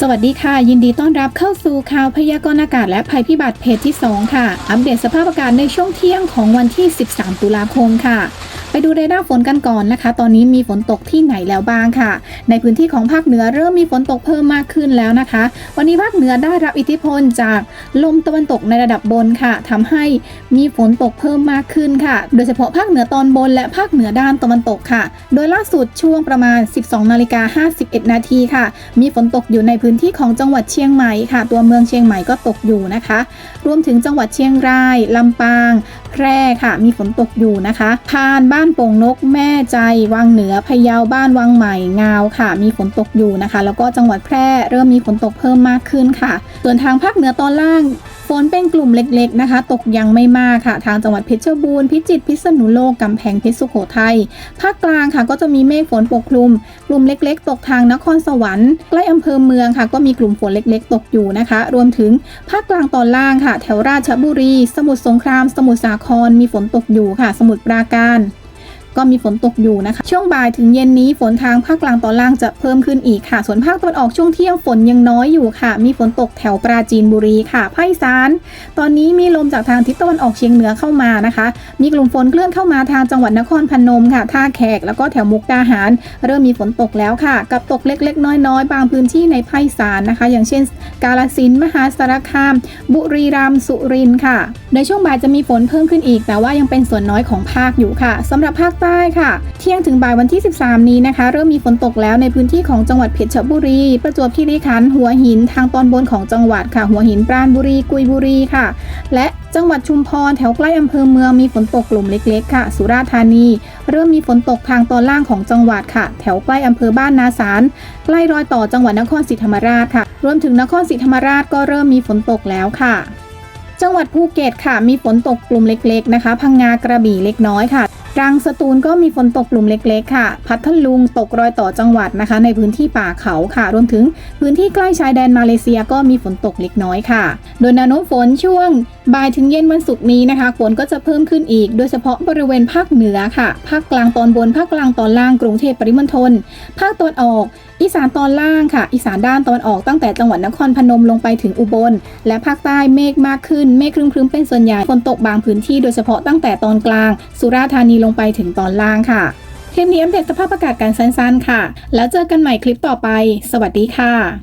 สวัสดีค่ะ ยินดีต้อนรับเข้าสู่ข่าวพยากรณ์อากาศและภัยพิบัติเพจที่ 2 ค่ะ อัปเดตสภาพอากาศในช่วงเที่ยงของวันที่ 13 ตุลาคมค่ะ ไปดูเรดาร์ฝนกันก่อนนะคะ ตอนนี้มีฝนตกที่ไหนแล้วบ้างค่ะ ในพื้นที่ของภาคเหนือเริ่มมีฝนตกเพิ่มมากขึ้นแล้วนะคะ วันนี้ภาคเหนือได้รับอิทธิพลจากลมตะวันตกในระดับบนค่ะทำให้มีฝนตกเพิ่มมากขึ้นค่ะ โดยเฉพาะภาคเหนือตอนบนและภาคเหนือด้านตะวันตกค่ะ โดยล่าสุดช่วงประมาณ 12นาฬิกา51 นาทีค่ะ มีฝนตกอยู่ในพื้นที่ของจังหวัดเชียงใหม่ค่ะ ตัวเมืองเชียงใหม่ก็ตกอยู่นะคะ รวมถึงจังหวัดเชียงรายลำปางแพร่ค่ะ มีฝนตกอยู่นะคะพานบ้านโป่งนกแม่ใจวังเหนือพะเยาบ้านวังใหม่งาวค่ะ มีฝนตกอยู่นะคะ แล้วก็จังหวัดแพร่เริ่มมีฝนตกเพิ่มมากขึ้นค่ะ ส่วนทางภาคเหนือตอนล่าง ฝนเป็นกลุ่มเล็กๆนะคะ ตกยังไม่มากค่ะ ทางจังหวัดเพชรบูรณ์พิจิตรพิษณุโลกกำแพงเพชรสุโขทัยภาคกลางค่ะก็จะมีเมฆฝนปกคลุม กลุ่มเล็กๆ ตกทางนครสวรรค์ใกล้อำเภอเมืองค่ะ ก็มีกลุ่มฝนเล็กๆ ตกอยู่นะคะ รวมถึงภาคกลางตอนล่างค่ะ แถวราชบุรี สมุทรสงคราม สมุทรสาครมีฝนตกอยู่ค่ะ สมุทรปราการ ก็มีฝนตกอยู่นะคะ ช่วงบ่ายถึงเย็นนี้ฝนทางภาคกลางตอนล่างจะเพิ่มขึ้นอีกค่ะ ส่วนภาคตะวันออกช่วงเที่ยงฝนยังน้อยอยู่ค่ะ มีฝนตกแถวปราจีนบุรีค่ะภาคอีสาน ตอนนี้มีลมจากทางทิศตะวันออกเฉียงเหนือเข้ามานะคะ มีกลุ่มฝนเคลื่อนเข้ามาทางจังหวัดนครพนมค่ะ ท่าแขกแล้วก็แถวมุกดาหาร เริ่มมีฝนตกแล้วค่ะ กับตกเล็ก ๆ น้อยๆ บางพื้นที่ในภาคอีสานนะคะ อย่างเช่น กาฬสินมหาสารคาม บุรีรัมย์สุรินทร์ค่ะ ในช่วงบ่ายจะมีฝนเพิ่มขึ้นอีก แต่ว่ายังเป็นส่วนน้อยของภาคอยู่ค่ะสำหรับภาคใต้ค่ะ เที่ยงถึงบ่ายวันที่ 13 นี้นะคะ เริ่มมีฝนตกแล้วในพื้นที่ของจังหวัดเพชรบุรี ประจวบคีรีขันธ์หัวหินทางตอนบนของจังหวัดค่ะ หัวหินปราณบุรีกุยบุรีค่ะ และจังหวัดชุมพรแถวใกล้อำเภอเมืองมีฝนตกกลุ่มเล็กๆค่ะ สุราษฎร์ธานี เริ่มมีฝนตกทางตอนล่างของจังหวัดค่ะ แถวใกล้อำเภอบ้านนาสารใกล้รอยต่อจังหวัดนครศรีธรรมราชค่ะ รวมถึงนครศรีธรรมราชก็เริ่มมีฝนตกแล้วค่ะจังหวัดภูเก็ตค่ะ มีฝนตกกลุ่มเล็กๆนะคะ พังงากระบี่เล็กน้อยค่ะ ตรังสตูลก็มีฝนตกกลุ่มเล็กๆ ค่ะ พัทลุงตกรอยต่อจังหวัดนะคะ ในพื้นที่ป่าเขาค่ะ รวมถึงพื้นที่ใกล้ชายแดนมาเลเซียก็มีฝนตกเล็กน้อยค่ะ โดยแนวโน้มฝนช่วง บ่ายถึงเย็นวันศุกร์นี้นะคะฝนก็จะเพิ่มขึ้นอีก โดยเฉพาะบริเวณภาคเหนือค่ะ ภาคกลางตอนบน ภาคกลางตอนล่าง กรุงเทพปริมณฑล ภาคตะวันออก อีสานตอนล่างค่ะ อีสานด้านตะวันออกตั้งแต่จังหวัดนครพนมลงไปถึงอุบล และภาคใต้เมฆมากขึ้น เมฆครึ้มๆเป็นส่วนใหญ่ ฝนตกบางพื้นที่ โดยเฉพาะตั้งแต่ตอนกลาง สุราษฎร์ธานีลงไปถึงตอนล่างค่ะ คลิปนี้อัปเดตสภาพอากาศการสั้นๆ ค่ะ แล้วเจอกันใหม่คลิปต่อไป สวัสดีค่ะ